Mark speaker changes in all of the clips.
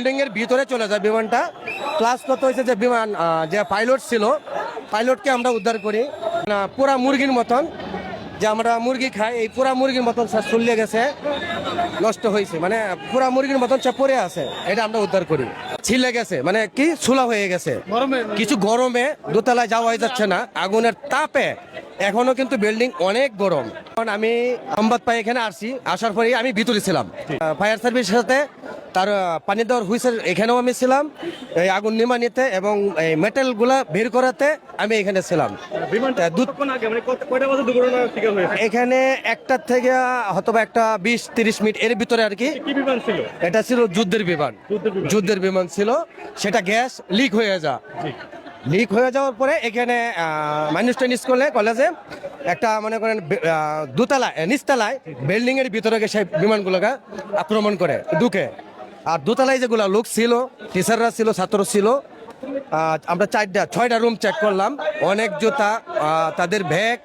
Speaker 1: Building এর ভিতরে চলে যায় বিমানটা। প্লাস কত হয়েছে যে বিমান যে পাইলট ছিল পাইলটকে আমরা উদ্ধার করি। পুরা মুরগির মতন। যে আমরা মুরগি খাই এই পুরা মুরগির মতন সে চলিয়ে গেছে নষ্ট হয়েছে। মানে পুরা মুরগির মতন সে পড়ে আছে এটা আমরা উদ্ধার করি। ছিলে গেছে মানে কি? ছুলা হয়ে গেছে। কিছু গরমে দোতলায় যাওয়াই যাচ্ছে না আগুনের তাপে। এখনও কিন্তু বিল্ডিং অনেক গরম। কারণ আমি সংবাদ পাই এখানে আসছি আসার পরেই আমি ভিতরে ছিলাম। ফায়ার সার্ভিসের সাথে তার পানি দেওয়ার হুইসেল এখানেও আমি ছিলাম এই আগুন নিমানিতে এবং এই মেটেলগুলা বের করাতে আমি এখানে ছিলাম।
Speaker 2: মানে
Speaker 1: এখানে একটার থেকে হয়তো একটা বিশ তিরিশ মিনিট এর ভিতরে আর কি। এটা ছিল? যুদ্ধের বিমান।
Speaker 2: যুদ্ধের বিমান।
Speaker 1: ছিল। সেটা গ্যাস লিক হয়ে যা। লিক হয়ে যাওয়ার পরে এখানে মানুষটা স্কুলে কলেজে একটা মনে করেন দোতলায় নিচতলায় বিল্ডিং এর ভিতরে সেই বিমানগুলোকে আক্রমণ করে ঢুকে। আর দোতলায় যেগুলো লোক ছিল টিচাররা ছিল ছাত্র ছিল আমরা চারটা ছয়টা রুম চেক করলাম। অনেক জুতা তাদের ব্যাগ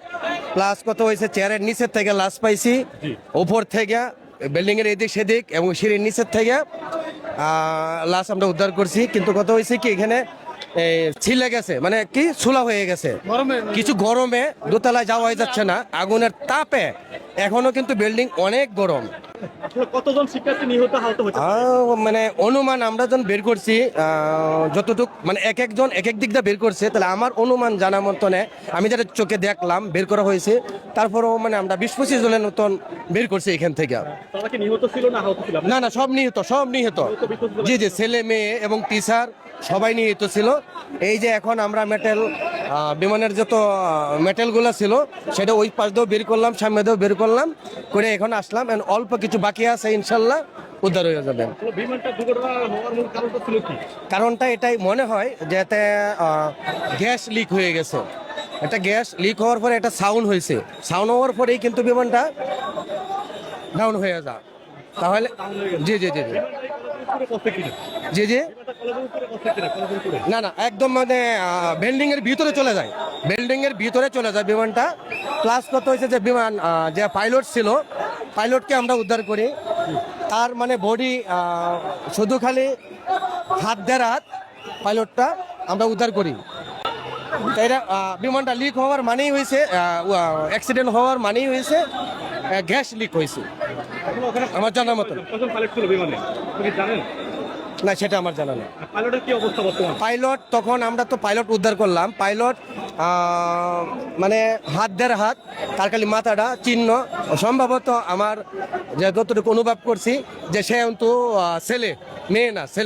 Speaker 1: প্লাস কত হয়েছে চেয়ারের নিচের থেকে লাশ পাইছি। উপর থেকে বিল্ডিং এর এদিক সেদিক এবং সিঁড়ির নিচের থেকে লাশ আমরা উদ্ধার করছি। কিন্তু কত হয়েছে কি এখানে ছিলে গেছে মানে কি ছুলা হয়ে গেছে। কিছু গরমে দোতলায় যাওয়া হয়ে যাচ্ছে না আগুনের তাপে। এখনও কিন্তু বিল্ডিং অনেক গরম।
Speaker 2: কতজন শিক্ষার্থী নিহত আহত হয়েছে
Speaker 1: মানে অনুমান আমরা যখন বের করছি যতটুক মানে এক একজন এক এক দিক দিয়ে বের করছে তাহলে আমার অনুমান জানা মতনে আমি যেটা চোখে দেখলাম বের করা হয়েছে তারপরেও মানে আমরা বিশ পঁচিশ জনের মতন বের করছি এখান থেকে।
Speaker 2: নিহত ছিল না আহত ছিল?
Speaker 1: না না সব নিহত সব নিহত। জি জি ছেলে মেয়ে এবং টিচার সবাই নিহত ছিল। এই যে এখন আমরা মেটেল বিমানের যত মেটেলগুলো ছিল সেটা ওই পাশ দিয়েও বের করলাম সামনে দিয়েও বের করলাম করে এখন আসলাম অল্প কিছু বাকি আছে ইনশাল্লাহ উদ্ধার হয়ে যাবে।
Speaker 2: কারণটা
Speaker 1: এটাই মনে হয় যে এতে গ্যাস লিক হয়ে গেছে। একটা গ্যাস লিক হওয়ার পরে একটা সাউন্ড হয়েছে। সাউন্ড হওয়ার পরেই কিন্তু বিমানটা ডাউন হয়ে যা তাহলে জি জি জি জি। জি জি না না একদম মানে বিল্ডিং এর ভিতরে চলে যায়। বিল্ডিং এর ভিতরে চলে যায় বিমানটা। প্লাস কত হয়েছে যে বিমান যে পাইলট ছিল পাইলটকে আমরা উদ্ধার করি। তার মানে বডি শুধু খালি হাত দেড় হাত পাইলটটা আমরা উদ্ধার করি। এটা বিমানটা লিক হওয়ার মানেই হয়েছে অ্যাক্সিডেন্ট হওয়ার মানেই হয়েছে গ্যাস লিক হয়েছে। আমার জানার
Speaker 2: মতো জানেন?
Speaker 1: না সেটা আমার জানা নেই।
Speaker 2: পাইলটের কি অবস্থা বর্তমান?
Speaker 1: পাইলট তখন আমরা তো পাইলট উদ্ধার করলাম। পাইলট মানে হাত দেড় হাত তার খালি মাথাটা চিহ্ন। সম্ভবত আমার যে যতটুকু অনুভব করছি যে সে কিন্তু ছেলে মেয়ে না ছেলে।